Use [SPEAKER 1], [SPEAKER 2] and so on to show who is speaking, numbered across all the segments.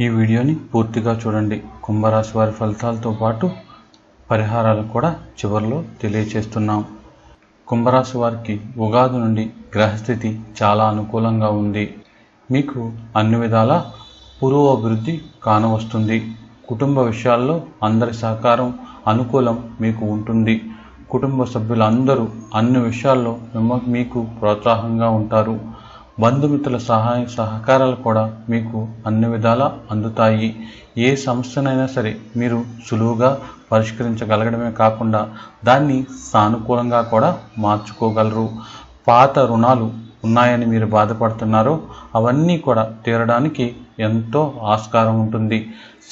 [SPEAKER 1] ఈ వీడియోని పూర్తిగా చూడండి. కుంభరాశి వారి ఫలితాలతో పాటు పరిహారాలు కూడా చివరిలో తెలియచేస్తున్నాం. కుంభరాశి వారికి ఉగాది నుండి గ్రహస్థితి చాలా అనుకూలంగా ఉంది. మీకు అన్ని విధాల పురోభివృద్ధి కానవస్తుంది. కుటుంబ విషయాల్లో అందరి సహకారం అనుకూలం మీకు ఉంటుంది. కుటుంబ సభ్యులందరూ అన్ని విషయాల్లో మిమ్మ మీకు ప్రోత్సాహంగా ఉంటారు. బంధుమిత్రుల సహాయ సహకారాలు కూడా మీకు అన్ని విధాలా అందుతాయి. ఏ సమస్యనైనా సరే మీరు సులువుగా పరిష్కరించగలగడమే కాకుండా దాన్ని సానుకూలంగా కూడా మార్చుకోగలరు. పాత రుణాలు ఉన్నాయని మీరు బాధపడుతున్నారో అవన్నీ కూడా తీరడానికి ఎంతో ఆస్కారం ఉంటుంది.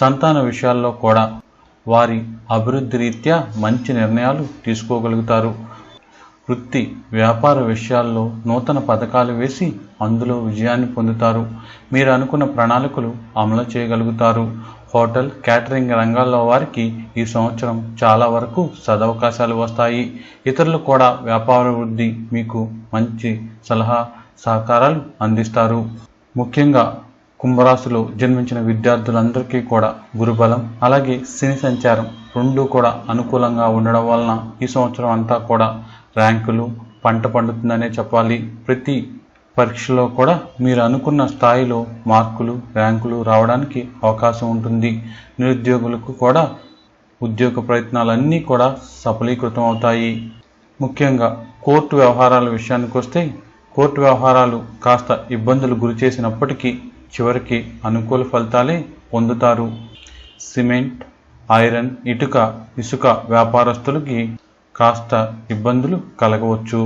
[SPEAKER 1] సంతాన విషయాల్లో కూడా వారి అభివృద్ధి రీత్యా మంచి నిర్ణయాలు తీసుకోగలుగుతారు. వృత్తి వ్యాపార విషయాల్లో నూతన పథకాలు వేసి అందులో విజయాన్ని పొందుతారు. మీరు అనుకున్న ప్రణాళికలు అమలు చేయగలుగుతారు. హోటల్ క్యాటరింగ్ రంగాల్లో వారికి ఈ సంవత్సరం చాలా వరకు సదవకాశాలు వస్తాయి. ఇతరులు కూడా వ్యాపార వృద్ధి మీకు మంచి సలహా సహకారాలు అందిస్తారు. ముఖ్యంగా కుంభరాశిలో జన్మించిన విద్యార్థులందరికీ కూడా గురుబలం అలాగే శని సంచారం రెండూ కూడా అనుకూలంగా ఉండడం వలన ఈ సంవత్సరం అంతా కూడా ర్యాంకులు పంట పండుతుందనే చెప్పాలి. ప్రతి పరీక్షలో కూడా మీరు అనుకున్న స్థాయిలో మార్కులు ర్యాంకులు రావడానికి అవకాశం ఉంటుంది. నిరుద్యోగులకు కూడా ఉద్యోగ ప్రయత్నాలన్నీ కూడా సఫలీకృతం అవుతాయి. ముఖ్యంగా కోర్టు వ్యవహారాల విషయానికి వస్తే కోర్టు వ్యవహారాలు కాస్త ఇబ్బందులు గురి చేసినప్పటికీ చివరికి అనుకూల ఫలితాలే పొందుతారు. సిమెంట్ ఐరన్ ఇటుక ఇసుక వ్యాపారస్తులకి కాస్త ఇబ్బందులు కలగవచ్చు.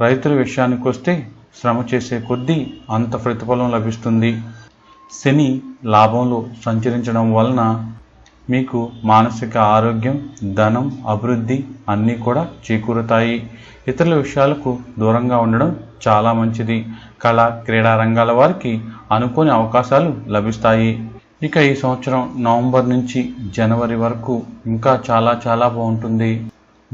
[SPEAKER 1] రైతుల విషయానికి వస్తే శ్రమ చేసే కొద్దీ అంత ప్రతిఫలం లభిస్తుంది. శని లాభంలో సంచరించడం వలన మీకు మానసిక ఆరోగ్యం ధనం అభివృద్ధి అన్నీ కూడా చేకూరుతాయి. ఇతరుల విషయాలకు దూరంగా ఉండడం చాలా మంచిది. కళ క్రీడా రంగాల వారికి అనుకోని అవకాశాలు లభిస్తాయి. ఇక ఈ సంవత్సరం నవంబర్ నుంచి జనవరి వరకు ఇంకా చాలా చాలా బాగుంటుంది.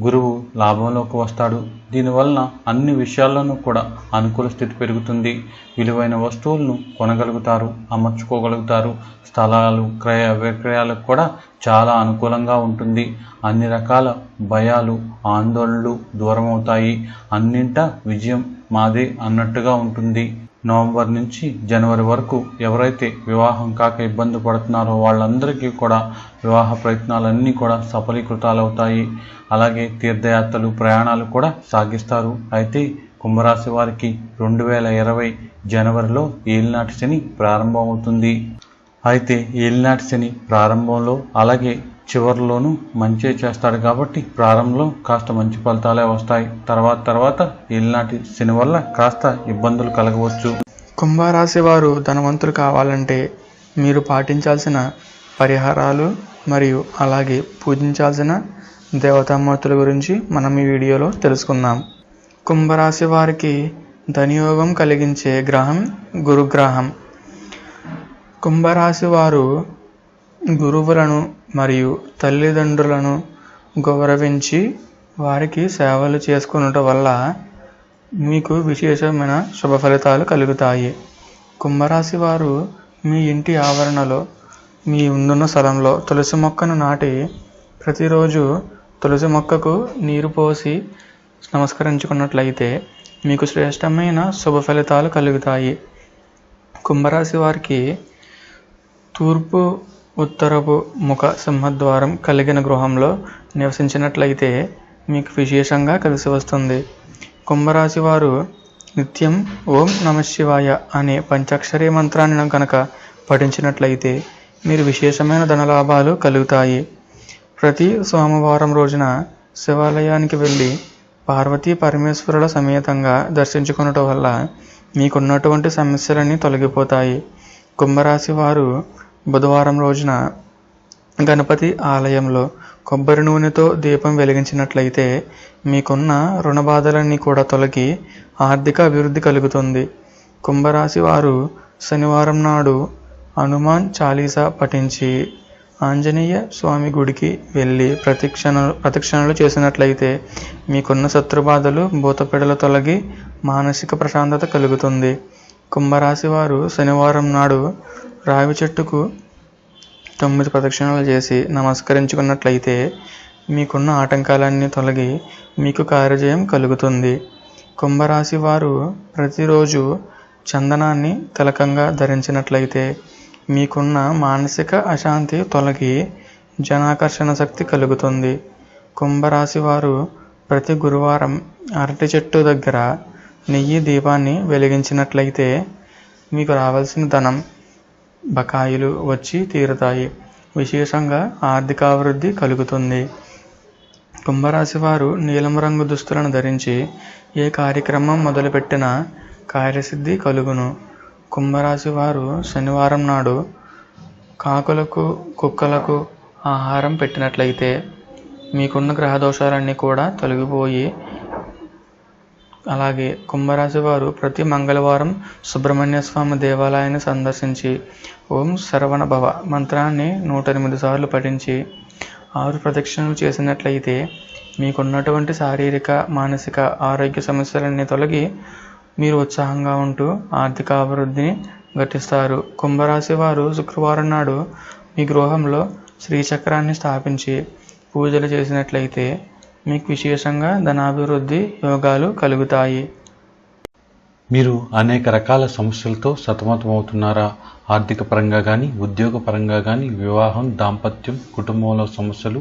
[SPEAKER 1] గురువు లాభంలోకి వస్తాడు. దీనివలన అన్ని విషయాల్లోనూ కూడా అనుకూల స్థితి పెరుగుతుంది. విలువైన వస్తువులను కొనగలుగుతారు అమర్చుకోగలుగుతారు. స్థలాలు క్రయ విక్రయాలకు కూడా చాలా అనుకూలంగా ఉంటుంది. అన్ని రకాల భయాలు ఆందోళనలు దూరం అవుతాయి అన్నింట విజయం మాదే అన్నట్టుగా ఉంటుంది. నవంబర్ నుంచి జనవరి వరకు ఎవరైతే వివాహం కాక ఇబ్బంది పడుతున్నారో వాళ్ళందరికీ కూడా వివాహ ప్రయత్నాలన్నీ కూడా సఫలీకృతాలవుతాయి. అలాగే తీర్థయాత్రలు ప్రయాణాలు కూడా సాగిస్తారు. అయితే కుంభరాశి వారికి రెండు వేల ఇరవై జనవరిలో ఏలినాటి శని ప్రారంభమవుతుంది. అయితే ఏలినాటి శని ప్రారంభంలో అలాగే చివరిలోనూ మంచి చేస్తాడు కాబట్టి ప్రారంభంలో కాస్త మంచి ఫలితాలే వస్తాయి. తర్వాత తర్వాత ఏలినాటి శని వల్ల కాస్త ఇబ్బందులు కలగవచ్చు.
[SPEAKER 2] కుంభరాశి వారు ధనవంతులు కావాలంటే మీరు పాటించాల్సిన పరిహారాలు మరియు అలాగే పూజించాల్సిన దేవతామూర్తుల గురించి మనం ఈ వీడియోలో తెలుసుకుందాం. కుంభరాశి వారికి ధనియోగం కలిగించే గ్రహం గురుగ్రహం. కుంభరాశి వారు గురువులను మరియు తల్లిదండ్రులను గౌరవించి వారికి సేవలు చేసుకునటం వల్ల మీకు విశేషమైన శుభ ఫలితాలు కలుగుతాయి. కుంభరాశి వారు మీ ఇంటి ఆవరణలో మీ ఉండున్న స్థలంలో తులసి మొక్కను నాటి ప్రతిరోజు తులసి మొక్కకు నీరు పోసి నమస్కరించుకున్నట్లయితే మీకు శ్రేష్టమైన శుభ ఫలితాలు కలుగుతాయి. కుంభరాశి వారికి తూర్పు ఉత్తరపు ముఖ సింహద్వారం కలిగిన గృహంలో నివసించినట్లయితే మీకు విశేషంగా కలిసి వస్తుంది. కుంభరాశి వారు నిత్యం ఓం నమ శివాయ అనే పంచాక్షరి మంత్రాన్ని కనుక పఠించినట్లయితే మీరు విశేషమైన ధనలాభాలు కలుగుతాయి. ప్రతి సోమవారం రోజున శివాలయానికి వెళ్ళి పార్వతీ పరమేశ్వరుల సమేతంగా దర్శించుకునటం వల్ల మీకున్నటువంటి సమస్యలన్నీ తొలగిపోతాయి. కుంభరాశి వారు బుధవారం రోజున గణపతి ఆలయంలో కొబ్బరి నూనెతో దీపం వెలిగించినట్లయితే మీకున్న రుణ బాధలన్నీ కూడా తొలగి ఆర్థిక అభివృద్ధి కలుగుతుంది. కుంభరాశి వారు శనివారం నాడు హనుమాన్ చాలీసా పఠించి ఆంజనేయ స్వామి గుడికి వెళ్ళి ప్రతిక్షణ ప్రతిక్షణలు చేసినట్లయితే మీకున్న శత్రుబాధలు భూతపిడలు తొలగి మానసిక ప్రశాంతత కలుగుతుంది. కుంభరాశి వారు శనివారం నాడు రావి చెట్టుకు తొమ్మిది ప్రదక్షిణలు చేసి నమస్కరించుకున్నట్లయితే మీకున్న ఆటంకాలన్నీ తొలగి మీకు కార్యజయం కలుగుతుంది. కుంభరాశి వారు ప్రతిరోజు చందనాన్ని తిలకంగా ధరించినట్లయితే మీకున్న మానసిక అశాంతి తొలగి జనాకర్షణ శక్తి కలుగుతుంది. కుంభరాశి వారు ప్రతి గురువారం అరటి చెట్టు దగ్గర నెయ్యి దీపాన్ని వెలిగించినట్లయితే మీకు రావాల్సిన ధనం బకాయిలు వచ్చి తీరుతాయి. విశేషంగా ఆర్థికాభివృద్ధి కలుగుతుంది. కుంభరాశి వారు నీలం రంగు దుస్తులను ధరించి ఏ కార్యక్రమం మొదలుపెట్టినా కార్యసిద్ధి కలుగును. కుంభరాశి వారు శనివారం నాడు కాకులకు కుక్కలకు ఆహారం పెట్టినట్లయితే మీకున్న గ్రహ దోషాలన్నీ కూడా తొలగిపోయి అలాగే కుంభరాశి వారు ప్రతి మంగళవారం సుబ్రహ్మణ్య స్వామి దేవాలయాన్ని సందర్శించి ఓం శరవణ భవ మంత్రాన్ని నూట ఎనిమిది సార్లు పఠించి ఆరు ప్రదక్షిణలు చేసినట్లయితే మీకున్నటువంటి శారీరక మానసిక ఆరోగ్య సమస్యలన్నీ తొలగి మీరు ఉత్సాహంగా ఉంటూ ఆర్థిక అభివృద్ధిని ఘటిస్తారు కుంభరాశి వారు శుక్రవారం నాడు మీ గృహంలో శ్రీచక్రాన్ని స్థాపించి పూజలు చేసినట్లయితే మీకు విశేషంగా ధనాభివృద్ధి యోగాలు కలుగుతాయి.
[SPEAKER 1] మీరు అనేక రకాల సమస్యలతో సతమతమవుతున్నారా? ఆర్థిక పరంగా కానీ ఉద్యోగ పరంగా కానీ వివాహం దాంపత్యం కుటుంబంలో సమస్యలు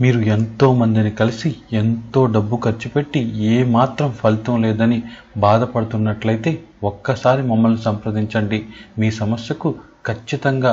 [SPEAKER 1] మీరు ఎంతో మందిని కలిసి ఎంతో డబ్బు ఖర్చు పెట్టి ఏ మాత్రం ఫలితం లేదని బాధపడుతున్నట్లయితే ఒక్కసారి మమ్మల్ని సంప్రదించండి. మీ సమస్యకు ఖచ్చితంగా